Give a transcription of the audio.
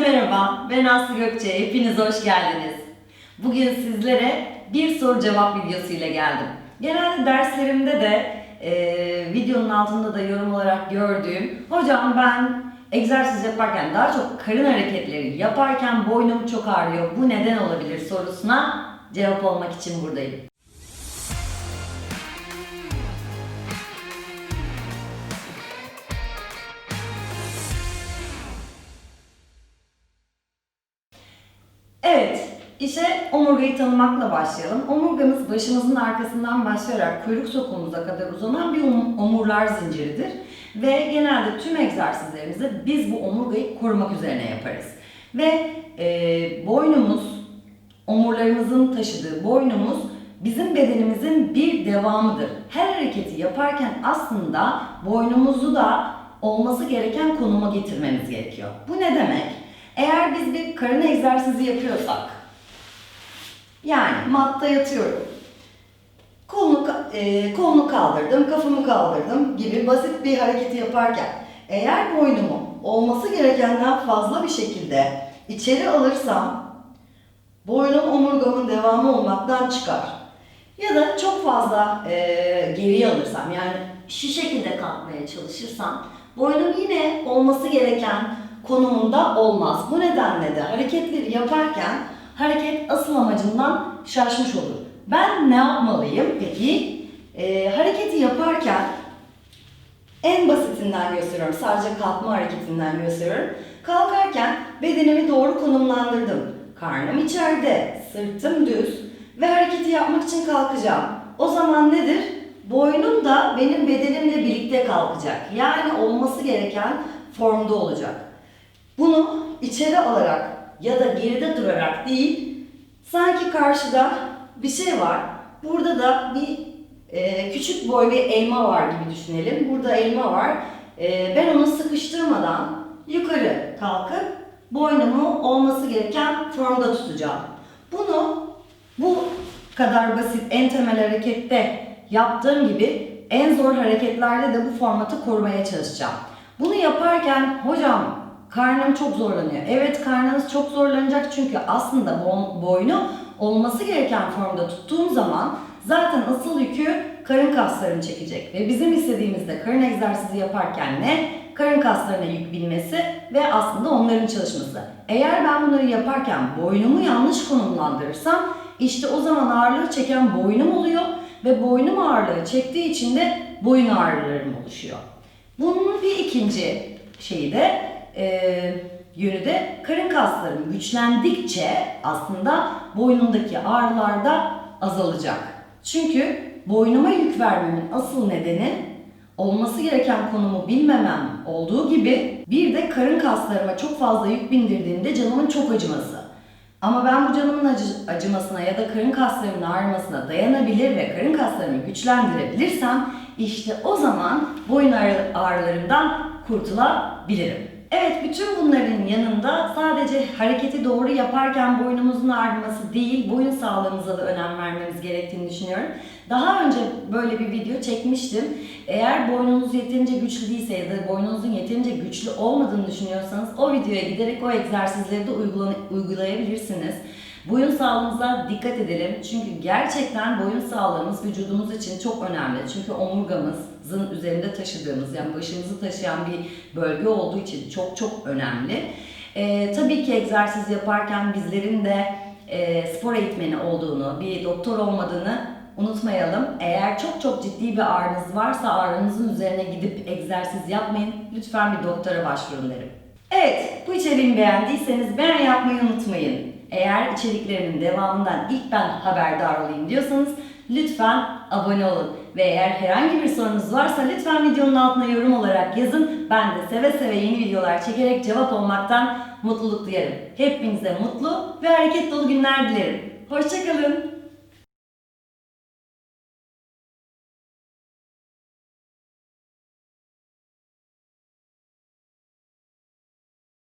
Merhaba, ben Aslı Gökçe. Hepiniz hoş geldiniz. Bugün sizlere bir soru cevap videosu ile geldim. Genelde derslerimde de e, videonun altında da yorum olarak gördüğüm Hocam ben egzersiz yaparken daha çok karın hareketleri yaparken boynum çok ağrıyor. Bu neden olabilir sorusuna cevap olmak için buradayım. Evet, işe omurgayı tanımakla başlayalım. Omurgamız başımızın arkasından başlayarak kuyruk sokumumuza kadar uzanan bir om- omurlar zinciridir. Ve genelde tüm egzersizlerimizde biz bu omurgayı korumak üzerine yaparız. Ve e, boynumuz, omurlarımızın taşıdığı boynumuz bizim bedenimizin bir devamıdır. Her hareketi yaparken aslında boynumuzu da olması gereken konuma getirmemiz gerekiyor. Bu ne demek? Eğer biz bir karın egzersizi yapıyorsak, yani matta yatıyorum, kolunu, e, kolunu kaldırdım, kafamı kaldırdım gibi basit bir hareketi yaparken eğer boynumu olması gerekenden fazla bir şekilde içeri alırsam boynum omurgamın devamı olmaktan çıkar. Ya da çok fazla e, geriye alırsam yani şu şekilde kalkmaya çalışırsam boynum yine olması gereken konumunda olmaz. Bu nedenle de hareketleri yaparken hareket asıl amacından şaşmış olur. Ben ne yapmalıyım peki? E, hareketi yaparken en basitinden gösteriyorum. Sadece kalkma hareketinden gösteriyorum. Kalkarken bedenimi doğru konumlandırdım. Karnım içeride, sırtım düz ve hareketi yapmak için kalkacağım. O zaman nedir? Boynum da benim bedenimle birlikte kalkacak. Yani olması gereken formda olacak. Bunu içeri alarak ya da geride durarak değil, sanki karşıda bir şey var. Burada da bir e, küçük boy bir elma var gibi düşünelim. Burada elma var. E, ben onu sıkıştırmadan yukarı kalkıp boynumu olması gereken formda tutacağım. Bunu bu kadar basit en temel harekette yaptığım gibi en zor hareketlerde de bu formatı korumaya çalışacağım. Bunu yaparken hocam karnım çok zorlanıyor. Evet karnınız çok zorlanacak çünkü aslında bo- boynu olması gereken formda tuttuğum zaman zaten asıl yükü karın kaslarını çekecek. Ve bizim istediğimizde karın egzersizi yaparken ne? Karın kaslarına yük binmesi ve aslında onların çalışması. Eğer ben bunları yaparken boynumu yanlış konumlandırırsam işte o zaman ağırlığı çeken boynum oluyor ve boynum ağırlığı çektiği için de boyun ağrılarım oluşuyor. Bunun bir ikinci şeyi de e, yönü de karın kaslarım güçlendikçe aslında boynumdaki ağrılar da azalacak. Çünkü boynuma yük vermemin asıl nedeni olması gereken konumu bilmemem olduğu gibi bir de karın kaslarıma çok fazla yük bindirdiğinde canımın çok acıması. Ama ben bu canımın acı- acımasına ya da karın kaslarımın ağrımasına dayanabilir ve karın kaslarımı güçlendirebilirsem işte o zaman boyun ağrı- ağrılarımdan kurtulabilirim. Evet bütün bunların yanında sadece hareketi doğru yaparken boynumuzun ağrıması değil boyun sağlığımıza da önem vermemiz gerektiğini düşünüyorum. Daha önce böyle bir video çekmiştim. Eğer boynunuz yeterince güçlü değilse ya da boynunuzun yeterince güçlü olmadığını düşünüyorsanız o videoya giderek o egzersizleri de uygula- uygulayabilirsiniz. Boyun sağlığımıza dikkat edelim. Çünkü gerçekten boyun sağlığımız vücudumuz için çok önemli. Çünkü omurgamızın üzerinde taşıdığımız yani başımızı taşıyan bir bölge olduğu için çok çok önemli. Ee, tabii ki egzersiz yaparken bizlerin de e, spor eğitmeni olduğunu, bir doktor olmadığını unutmayalım. Eğer çok çok ciddi bir ağrınız varsa ağrınızın üzerine gidip egzersiz yapmayın. Lütfen bir doktora başvurun derim. Evet, bu içeriğimi beğendiyseniz beğen yapmayı unutmayın. Eğer içeriklerimin devamından ilk ben haberdar olayım diyorsanız lütfen abone olun. Ve eğer herhangi bir sorunuz varsa lütfen videonun altına yorum olarak yazın. Ben de seve seve yeni videolar çekerek cevap olmaktan mutluluk duyarım. Hepinize mutlu ve hareket dolu günler dilerim. Hoşçakalın.